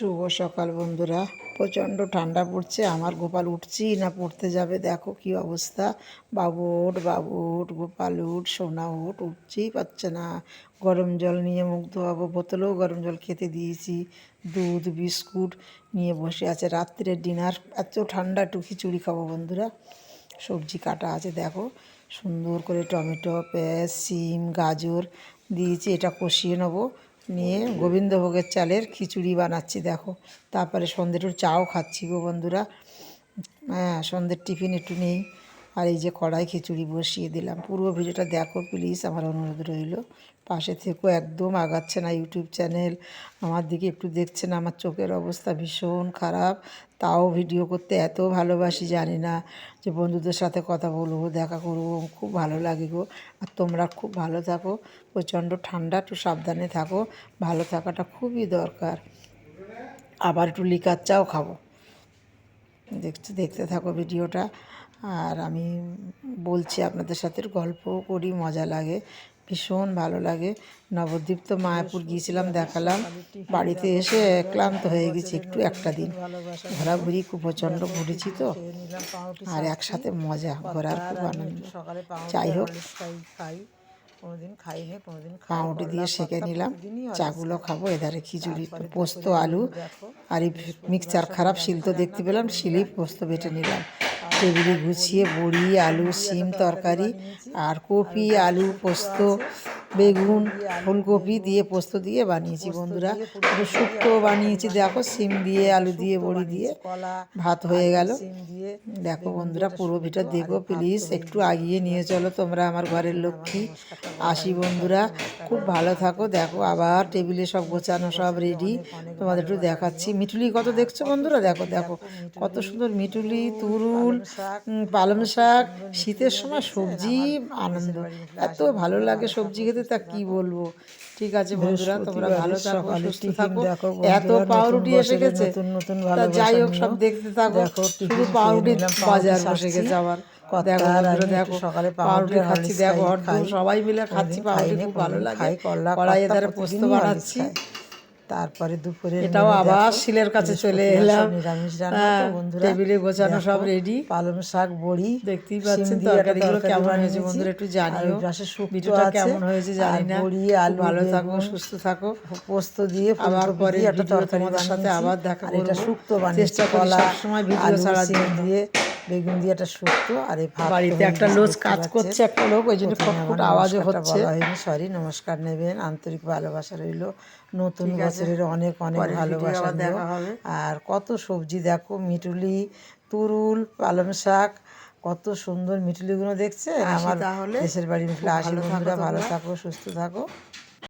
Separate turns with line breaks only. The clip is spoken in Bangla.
শুভ সকাল বন্ধুরা। প্রচণ্ড ঠান্ডা পড়ছে, আমার গোপাল উঠছি না, পড়তে যাবে। দেখো কি অবস্থা। বাবু উঠ বাবু উঠ গোপাল উঠ সোনা উঠ উঠছেই পাচ্ছে না। গরম জল নিয়ে মুখ ধোয়াবো, বোতলেও গরম জল খেতে দিয়েছি। দুধ, বিস্কুট নিয়ে বসে আছে। রাত্রের ডিনার, এত ঠান্ডা একটু খিচুড়ি খাব বন্ধুরা। সবজি কাটা আছে, দেখো। সুন্দর করে টমেটো, পেঁয়াজ, সিম, গাজর দিয়েছি, এটা কষিয়ে নেব। নিয়ে গোবিন্দভোগের চালের খিচুড়ি বানাচ্ছি, দেখো। তারপরে সন্ধ্যেটুর চাও খাচ্ছি গো বন্ধুরা। হ্যাঁ সন্ধ্যের টিফিন একটু নেই। আর এই যে কড়াই খিচুড়ি বসিয়ে দিলাম। পুরো ভিডিওটা দেখো প্লিজ, আমার অনুরোধ রইল। পাশে থেকেও একদম আগাচ্ছে না ইউটিউব চ্যানেল। আমার দিকে একটু দেখছে না, আমার চোখের অবস্থা ভীষণ খারাপ। তাও ভিডিও করতে এত ভালোবাসি, জানি না যে বন্ধুদের সাথে কথা বলব, দেখা করব, খুব ভালো লাগে গো। আর তোমরা খুব ভালো থাকো, প্রচণ্ড ঠান্ডা, একটু সাবধানে থাকো, ভালো থাকাটা খুবই দরকার। আবার একটু লিকার চাও খাব। দেখতে দেখতে থাকো ভিডিওটা। আর আমি বলছি আপনাদের সাথে গল্প করি, মজা লাগে, ভীষণ ভালো লাগে। নবদ্বীপ তো মায়াপুর গিয়েছিলাম, দেখালাম। বাড়িতে এসে ক্লান্ত হয়ে গেছি একটু একটা দিন। ঘোরাঘুরি খুব প্রচণ্ড ঘুরেছি তো। আর একসাথে মজা, ঘোরার খুব আনন্দ। যাই হোক।
খাই কোনোদিন
দিয়ে সেঁকে নিলাম, চাগুলো খাব, এধারে খিচুড়ি, পোস্ত, আলু, আর এই মিক্সচার খারাপ শিল তো দেখতে পেলাম, শিলেই পোস্ত বেটে নিলাম। টেবিলে গুছিয়ে বড়ি আলু সিম তরকারি আর কপি আলু পোস্ত বেগুন, ফুলকপি দিয়ে পোস্ত দিয়ে বানিয়েছি বন্ধুরা। একটু শুক্তো বানিয়েছি, দেখো সিম দিয়ে, আলু দিয়ে, বড়ি দিয়ে। ভাত হয়ে গেল। দেখো বন্ধুরা, পুরো ভিটা দেখো প্লিজ একটু আগিয়ে নিয়ে চলো তোমরা, আমার ঘরের লক্ষ্মী। আসি বন্ধুরা, খুব ভালো থাকো, দেখো আবার টেবিলে সব গোছানো, সব রেডি তোমাদের একটু দেখাচ্ছি। মিঠুলি কত দেখছ বন্ধুরা? দেখো দেখো, কত সুন্দর মিঠুলি, তুরুল পালং শাক, শীতের সময় সবজি, আনন্দ। এত ভালো লাগে সবজি খেতে তা কি বলব? ঠিক আছে বন্ধুরা তোমরা ভালো থাকো সুস্থ থাকো। এত পাউরুটি এসে গেছে।
নতুন নতুন
তা যাই হোক সব দেখতে থাকো। শুধু পাউরুটি বাজার বসে গেছে আবার। দেখো দেখো
সকালে
পাউরুটি খাচ্ছি দেখো সবাই মিলে খাচ্ছি পাউরুটি খুব ভালো লাগে। কড়াইয়ে ধারে পোস্ত বানাচ্ছি।
তারপরে দুপুরে
এটাও আবার শিলের কাছে চলে এলাম।
নিরামিষ রান্না
হ্যাঁ,
বন্ধুরা।
টেবিলে গোছানো সব রেডি
পালং শাক বড়ি
দেখতেই পাচ্ছেন তরকারিগুলো কেমন হয়েছে বন্ধুরা একটু জানিও।
শুক্তো
ভিডিওটা কেমন হয়েছে জানি না।
বড়ি, আলু,
ভালো থাকো সুস্থ থাকো।
পোস্ত দিয়ে
আবার পরে
একটা তরকারি
সাথে আবার দেখা
আর এটা
করব।
শুক্তো বানিয়েছি
চেষ্টা করি
কলা,
সবসময় ভিডিও জন্য।
দিয়ে। বেগুন দিয়ে একটা শুক্তো আর এই ভাত
বাড়িতে একটা লোক কাজ করছে একটা লোক ওই জন্য ফটফট আওয়াজও হচ্ছে।
সরি নমস্কার নেবেন আন্তরিক ভালোবাসা রইল। নতুন বছরের অনেক অনেক ভালোবাসা
দেখা হবে।
আর কত সবজি দেখো মিটুলি তুরুল পালং শাক কত সুন্দর মিটুলিগুলো দেখছে আমার। দেশের বাড়ি মিটুলি আসি বন্ধুরা ভালো থাকো সুস্থ থাকো।